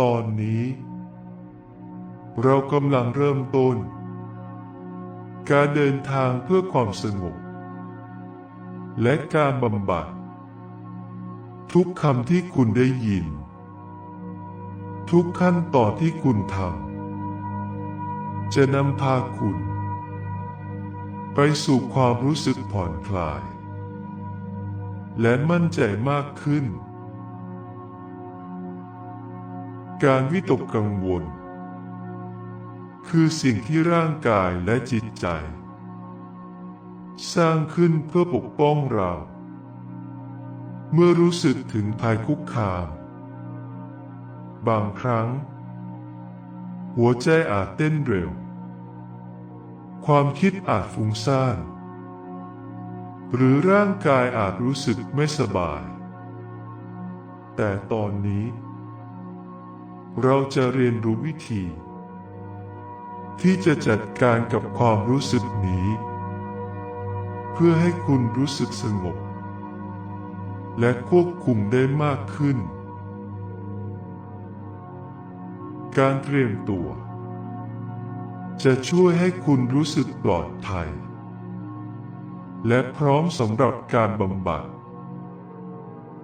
ตอนนี้ เรากำลังเริ่มต้น การเดินทางเพื่อความสงบ และการบำบัด ทุกคำที่คุณได้ยิน ทุกขั้นตอนที่คุณทำจะนำพาคุณ ไปสู่ความรู้สึกผ่อนคลาย และมั่นใจมากขึ้น การวิตกกังวล คือสิ่งที่ร่างกายและจิตใจ สร้างขึ้นเพื่อปกป้องเรา เมื่อรู้สึกถึงภัยคุกคาม บางครั้ง หัวใจอาจเต้นเร็ว ความคิดอาจฟุ้งซ่านหรือร่างกายอาจรู้สึกไม่สบาย แต่ตอนนี้ เราจะเรียนรู้วิธี ที่จะจัดการกับความรู้สึกนี้ เพื่อให้คุณรู้สึกสงบ และควบคุมได้มากขึ้น การเตรียมตัว จะช่วยให้คุณรู้สึกปลอดภัย และพร้อมสำหรับการบำบัด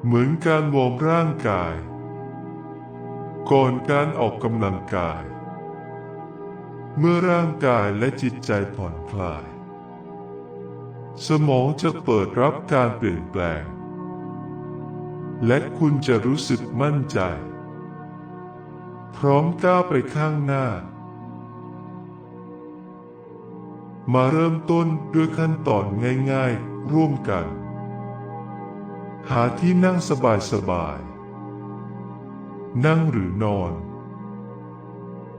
เหมือนการวอร์มร่างกาย ก่อนการออกกำลังกาย เมื่อร่างกายและจิตใจผ่อนคลาย สมองจะเปิดรับการเปลี่ยนแปลง และคุณจะรู้สึกมั่นใจ พร้อมก้าวไปข้างหน้า มาเริ่มต้นด้วยขั้นตอนง่ายๆ ร่วมกัน หาที่นั่งสบายๆ นั่งหรือนอน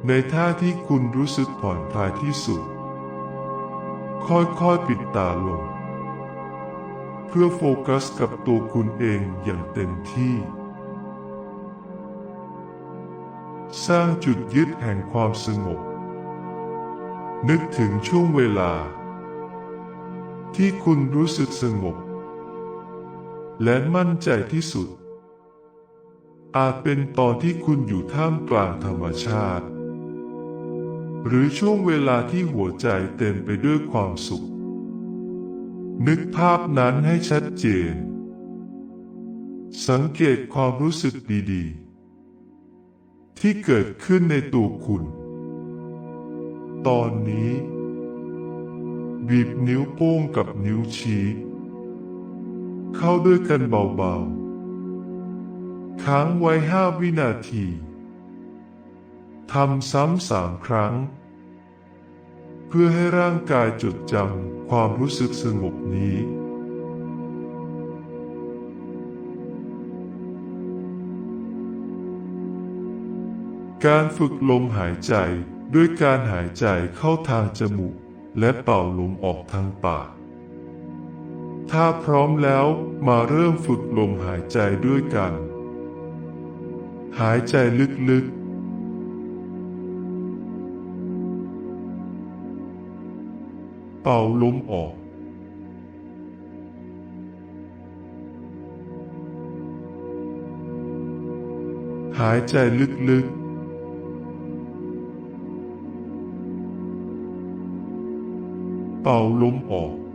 ในท่าที่คุณรู้สึกผ่อนคลายที่สุด ค่อยๆปิดตาลง เพื่อโฟกัสกับตัวคุณเองอย่างเต็มที่ สร้างจุดยึดแห่งความสงบ นึกถึงช่วงเวลา ที่คุณรู้สึกสงบ และมั่นใจที่สุด อาจเป็นตอนที่คุณอยู่ท่ามกลางธรรมชาติ หรือช่วงเวลาที่หัวใจเต็มไปด้วยความสุข นึกภาพนั้นให้ชัดเจน สังเกตความรู้สึกดีๆ ที่เกิดขึ้นในตัวคุณ ตอนนี้ บีบนิ้วโป้งกับนิ้วชี้ เข้าด้วยกันเบาๆ ค้างไว้ห้าวินาทีทำซ้ำสามครั้ง เพื่อให้ร่างกายจดจำความรู้สึกสงบนี้ การฝึกลมหายใจด้วยการหายใจเข้าทางจมูก และเป่าลมออกทางปาก ถ้าพร้อมแล้วมาเริ่มฝึกลมหายใจด้วยกัน หายใจลึกๆเป่าลมออก หายใจลึกๆ เป่าลมออก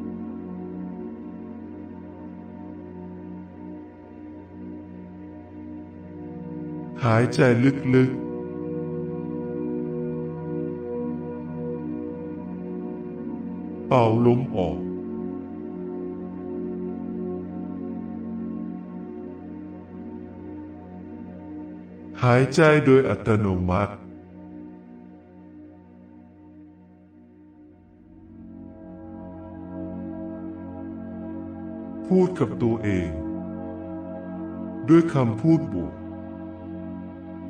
หายใจลึกๆเป่าลมออก หายใจโดยอัตโนมัติ พูดกับตัวเอง ด้วยคำพูดบวก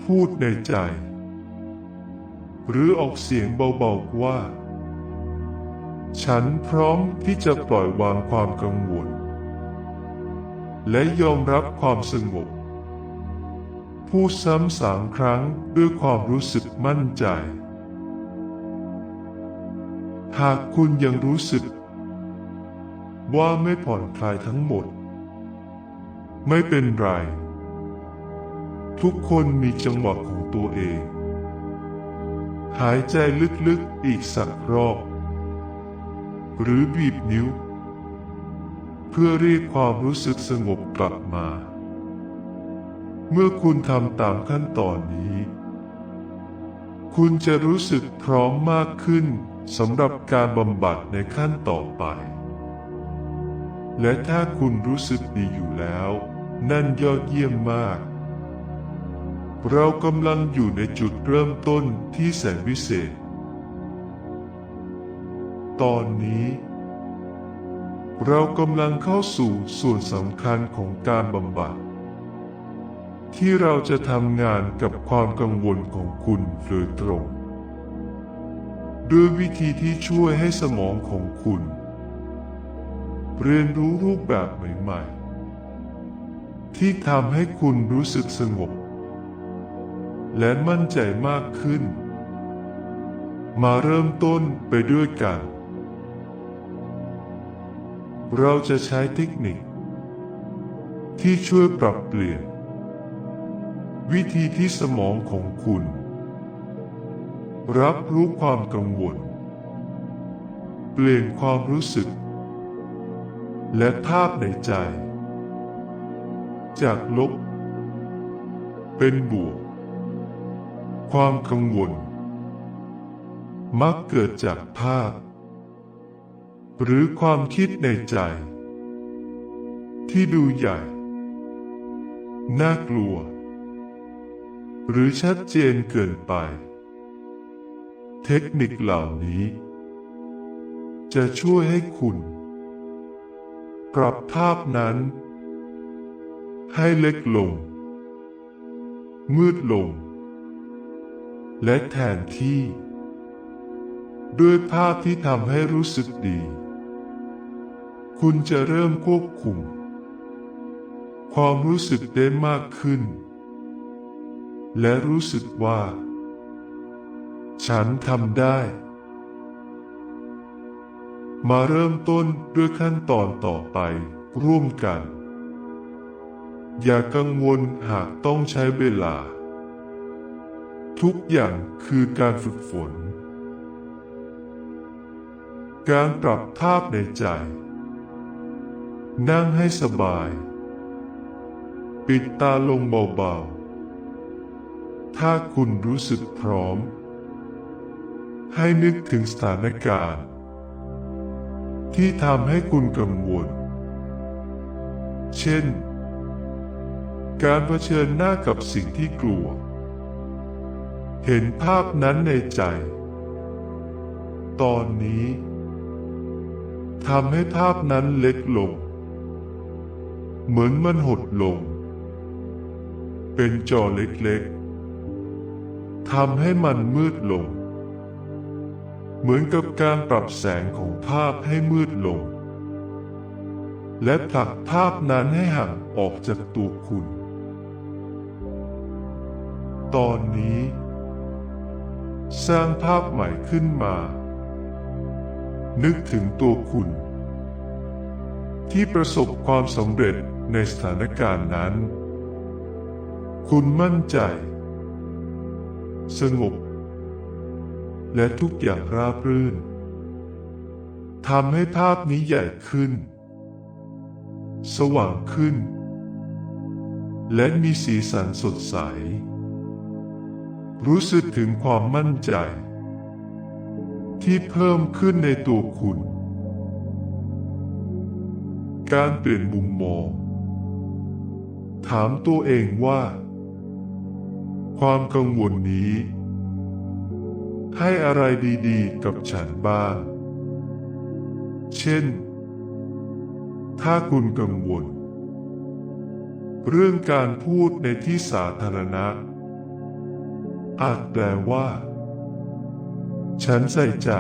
พูดในใจ หรือออกเสียงเบาๆว่า ฉันพร้อมที่จะปล่อยวางความกังวล และยอมรับความสงบพูดซ้ำสามครั้งด้วยความรู้สึกมั่นใจ หากคุณยังรู้สึก ว่าไม่ผ่อนคลายทั้งหมด ไม่เป็นไร ทุกคนมีจังหวะของตัวเอง หายใจลึกๆอีกสักรอบ หรือบีบนิ้ว เพื่อเรียกความรู้สึกสงบกลับมา เมื่อคุณทำตามขั้นตอนนี้ คุณจะรู้สึกพร้อมมากขึ้นสำหรับการบำบัดในขั้นต่อไป และถ้าคุณรู้สึกดีอยู่แล้ว นั่นยอดเยี่ยมมาก เรากำลังอยู่ในจุดเริ่มต้นที่แสนวิเศษ ตอนนี้ เรากำลังเข้าสู่ส่วนสำคัญของการบำบัด ที่เราจะทำงานกับความกังวลของคุณโดยตรงด้วยวิธีที่ช่วยให้สมองของคุณ เรียนรู้รูปแบบใหม่ ๆ ที่ทำให้คุณรู้สึกสงบ และมั่นใจมากขึ้น มาเริ่มต้นไปด้วยกัน เราจะใช้เทคนิค ที่ช่วยปรับเปลี่ยน วิธีที่สมองของคุณ รับรู้ความกังวล เปลี่ยนความรู้สึก และภาพในใจ จากลบ เป็นบวก ความกังวล มักเกิดจากภาพ หรือความคิดในใจ ที่ดูใหญ่ น่ากลัว หรือชัดเจนเกินไป เทคนิคเหล่านี้ จะช่วยให้คุณปรับภาพนั้น ให้เล็กลง มืดลง และแทนที่ ด้วยภาพที่ทำให้รู้สึกดี คุณจะเริ่มควบคุม ความรู้สึกได้มากขึ้น และรู้สึกว่า ฉันทำได้ มาเริ่มต้นด้วยขั้นตอนต่อไปร่วมกัน อย่ากังวลหากต้องใช้เวลา ทุกอย่างคือการฝึกฝน การปรับภาพในใจ นั่งให้สบาย ปิดตาลงเบาๆ ถ้าคุณรู้สึกพร้อม ให้นึกถึงสถานการณ์ ที่ทำให้คุณกังวล เช่น การเผชิญหน้ากับสิ่งที่กลัว เห็นภาพนั้นในใจ ตอนนี้ทำให้ภาพนั้นเล็กลง เหมือนมันหดลง เป็นจอเล็กๆทำให้มันมืดลง เหมือนกับการปรับแสงของภาพให้มืดลง และผลักภาพนั้นให้ห่างออกจากตัวคุณ ตอนนี้ สร้างภาพใหม่ขึ้นมา นึกถึงตัวคุณ ที่ประสบความสำเร็จในสถานการณ์นั้น คุณมั่นใจ สงบ และทุกอย่างราบรื่นทำให้ภาพนี้ใหญ่ขึ้น สว่างขึ้น และมีสีสันสดใส รู้สึกถึงความมั่นใจ ที่เพิ่มขึ้นในตัวคุณ การเปลี่ยนมุมมอง ถามตัวเองว่า ความกังวลนี้ ให้อะไรดีๆ กับฉันบ้าง เช่น ถ้าคุณกังวล เรื่องการพูดในที่สาธารณะ อาจแปลว่า ฉันใส่ใจ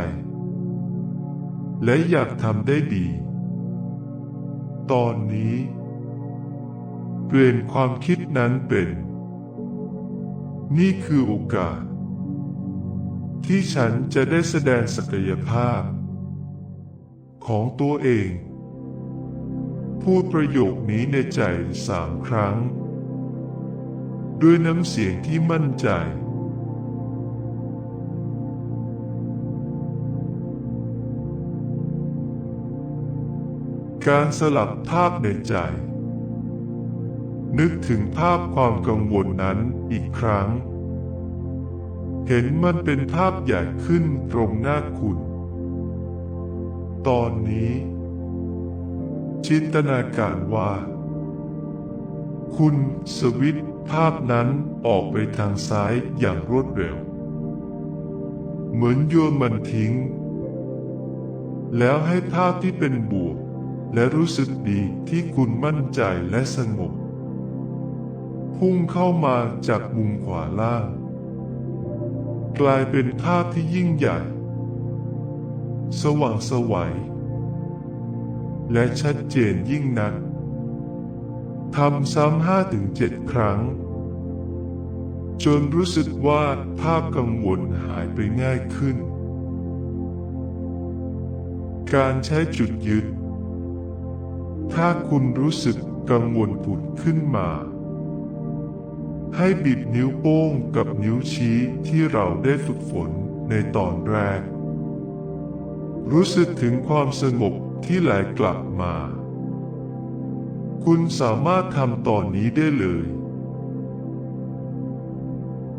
และอยากทำได้ดี ตอนนี้ เปลี่ยนความคิดนั้นเป็น นี่คือโอกาส ที่ฉันจะได้แสดงศักยภาพ ของตัวเอง พูดประโยคนี้ในใจสามครั้ง ด้วยน้ำเสียงที่มั่นใจ การสลับภาพในใจ นึกถึงภาพความกังวลนั้นอีกครั้ง เห็นมันเป็นภาพใหญ่ขึ้นตรงหน้าคุณ ตอนนี้ จินตนาการว่า คุณสวิตช์ภาพนั้นออกไปทางซ้ายอย่างรวดเร็ว เหมือนโยนมันทิ้ง แล้วให้ภาพที่เป็นบวก และรู้สึกดีที่คุณมั่นใจและสงบ พุ่งเข้ามาจากมุมขวาล่างกลายเป็นภาพที่ยิ่งใหญ่ สว่างไสวัย และชัดเจนยิ่งนักทำซ้ำห้าถึงเจ็ดครั้ง จนรู้สึกว่าภาพกังวลหายไปง่ายขึ้น การใช้จุดยึด ถ้าคุณรู้สึกกังวลผุดขึ้นมา ให้บิดนิ้วโป้งกับนิ้วชี้ที่เราได้ฝึกฝนในตอนแรก รู้สึกถึงความสงบที่ไหลกลับมา คุณสามารถทำตอนนี้ได้เลย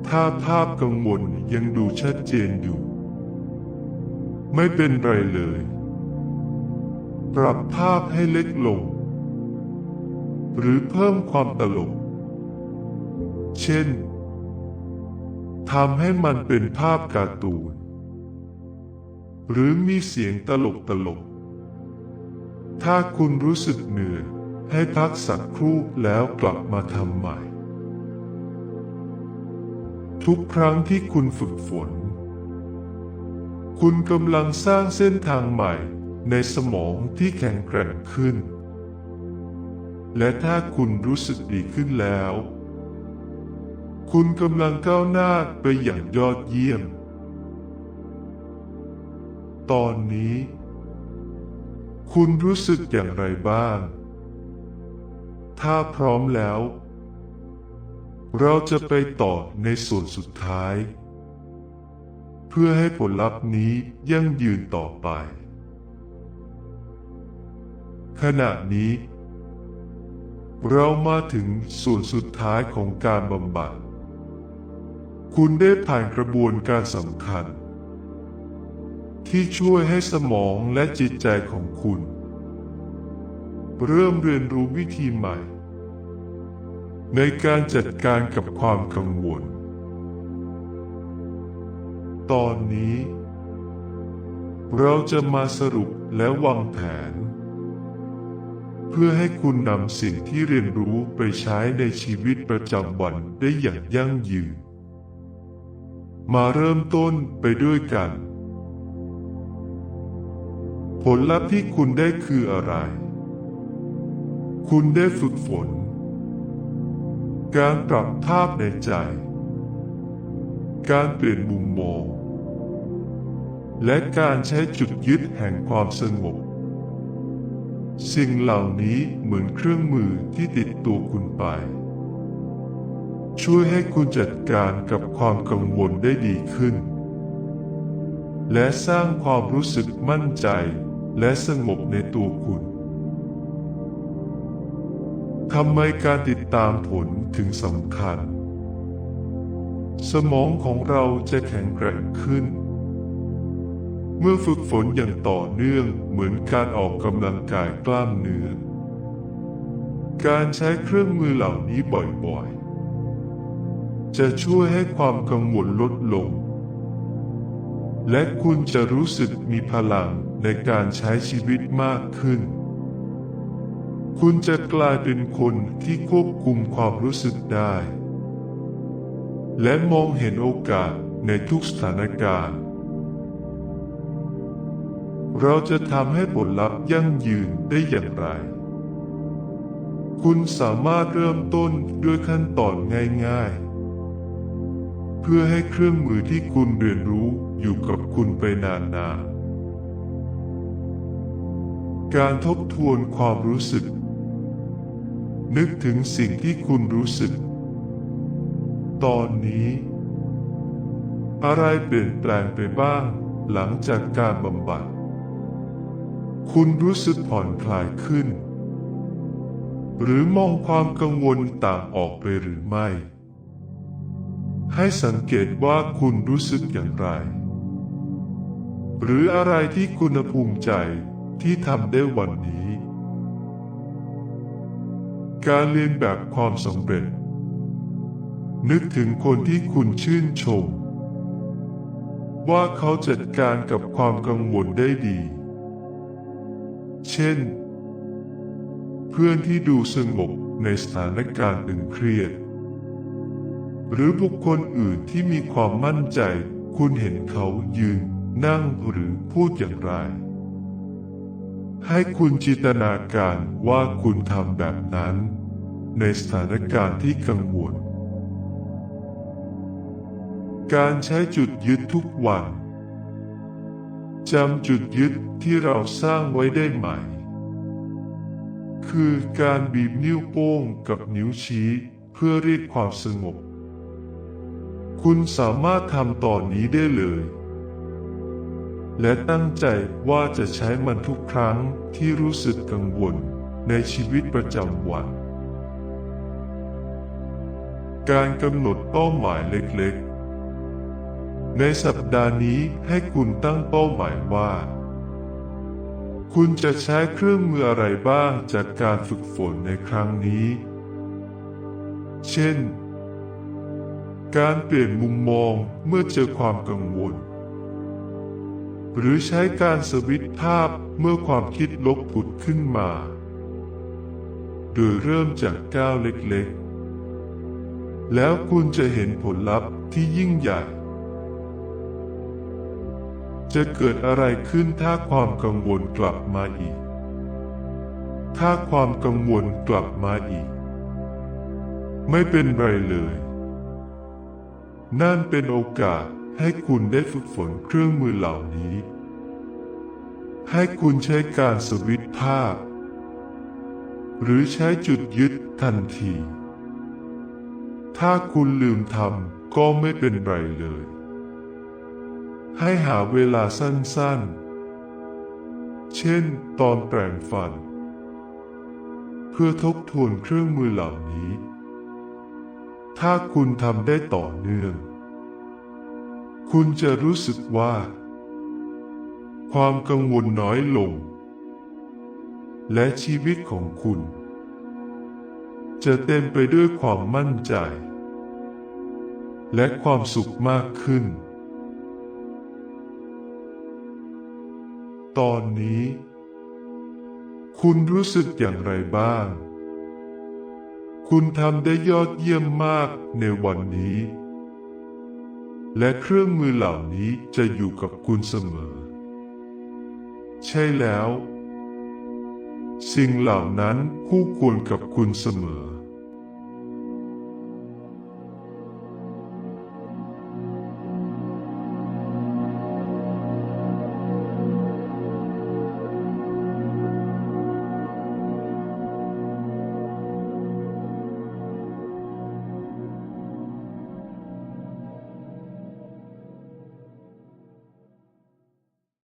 ถ้าภาพกังวลยังดูชัดเจนอยู่ ไม่เป็นไรเลย ปรับภาพให้เล็กลง หรือเพิ่มความตลก เช่นทำให้มันเป็นภาพการ์ตูน หรือมีเสียงตลกตลก ถ้าคุณรู้สึกเหนื่อยให้พักสักครู่แล้วกลับมาทำใหม่ ทุกครั้งที่คุณฝึกฝน คุณกำลังสร้างเส้นทางใหม่ ในสมองที่แข็งแกร่งขึ้น และถ้าคุณรู้สึกดีขึ้นแล้ว คุณกำลังก้าวหน้าไปอย่างยอดเยี่ยม ตอนนี้ คุณรู้สึกอย่างไรบ้าง ถ้าพร้อมแล้ว เราจะไปต่อในส่วนสุดท้าย เพื่อให้ผลลัพธ์นี้ยั่งยืนต่อไป ขณะนี้ เรามาถึงส่วนสุดท้ายของการบำบัด คุณได้ผ่านกระบวนการสำคัญ ที่ช่วยให้สมองและจิตใจของคุณ เริ่มเรียนรู้วิธีใหม่ ในการจัดการกับความกังวล ตอนนี้ เราจะมาสรุปและวางแผน เพื่อให้คุณนำสิ่งที่เรียนรู้ไปใช้ในชีวิตประจำวันได้อย่างยั่งยืน มาเริ่มต้นไปด้วยกัน ผลลัพธ์ที่คุณได้คืออะไร คุณได้ฝึกฝน การปรับภาพในใจ การเปลี่ยนมุมมอง และการใช้จุดยึดแห่งความสงบ สิ่งเหล่านี้เหมือนเครื่องมือที่ติดตัวคุณไป ช่วยให้คุณจัดการกับความกังวลได้ดีขึ้น และสร้างความรู้สึกมั่นใจและสงบในตัวคุณทำไมการติดตามผลถึงสำคัญ สมองของเราจะแข็งแกร่งขึ้น เมื่อฝึกฝนอย่างต่อเนื่องเหมือนการออกกำลังกายกล้ามเนื้อ การใช้เครื่องมือเหล่านี้บ่อยๆ จะช่วยให้ความกังวลลดลง และคุณจะรู้สึกมีพลังในการใช้ชีวิตมากขึ้น คุณจะกลายเป็นคนที่ควบคุมความรู้สึกได้ และมองเห็นโอกาสในทุกสถานการณ์ เราจะทำให้ผลลัพธ์ยั่งยืนได้อย่างไร คุณสามารถเริ่มต้นด้วยขั้นตอนง่ายๆ เพื่อให้เครื่องมือที่คุณเรียนรู้อยู่กับคุณไปนานๆ การทบทวนความรู้สึก นึกถึงสิ่งที่คุณรู้สึก ตอนนี้ อะไรเปลี่ยนแปลงไปบ้างหลังจากการบำบัด คุณรู้สึกผ่อนคลายขึ้น หรือมองความกังวลต่างออกไปหรือไม่ ให้สังเกตว่าคุณรู้สึกอย่างไร หรืออะไรที่คุณภูมิใจที่ทำได้วันนี้ การเรียนแบบความสำเร็จ นึกถึงคนที่คุณชื่นชม ว่าเขาจัดการกับความกังวลได้ดี เช่น เพื่อนที่ดูสงบในสถานการณ์ตึงเครียด หรือบุคคลอื่นที่มีความมั่นใจ คุณเห็นเขายืน นั่งหรือพูดอย่างไร ให้คุณจินตนาการว่าคุณทำแบบนั้น ในสถานการณ์ที่กังวลการใช้จุดยึดทุกวัน จำจุดยึดที่เราสร้างไว้ได้ไหม คือการบีบนิ้วโป้งกับนิ้วชี้เพื่อเรียกความสงบ คุณสามารถทำตอนนี้ได้เลย และตั้งใจว่าจะใช้มันทุกครั้งที่รู้สึกกังวลในชีวิตประจำวัน การกำหนดเป้าหมายเล็กๆ ในสัปดาห์นี้ให้คุณตั้งเป้าหมายว่า คุณจะใช้เครื่องมืออะไรบ้างจากการฝึกฝนในครั้งนี้ เช่น การเปลี่ยนมุมมองเมื่อเจอความกังวล หรือใช้การสวิตช์ภาพเมื่อความคิดลบผุดขึ้นมา โดยเริ่มจากก้าวเล็กๆ แล้วคุณจะเห็นผลลัพธ์ที่ยิ่งใหญ่ จะเกิดอะไรขึ้นถ้าความกังวลกลับมาอีก ถ้าความกังวลกลับมาอีก ไม่เป็นไรเลย นั่นเป็นโอกาสให้คุณได้ฝึกฝนเครื่องมือเหล่านี้ ให้คุณใช้การสวิตช์ภาพ หรือใช้จุดยึดทันที ถ้าคุณลืมทำก็ไม่เป็นไรเลย ให้หาเวลาสั้นๆ เช่น ตอนแปรงฟัน เพื่อทบทวนเครื่องมือเหล่านี้ ถ้าคุณทำได้ต่อเนื่อง คุณจะรู้สึกว่า ความกังวลน้อยลง และชีวิตของคุณ จะเต็มไปด้วยความมั่นใจ และความสุขมากขึ้น ตอนนี้ คุณรู้สึกอย่างไรบ้าง คุณทำได้ยอดเยี่ยมมากในวันนี้ และเครื่องมือเหล่านี้จะอยู่กับคุณเสมอ ใช่แล้ว สิ่งเหล่านั้นคู่ควรกับคุณเสมอ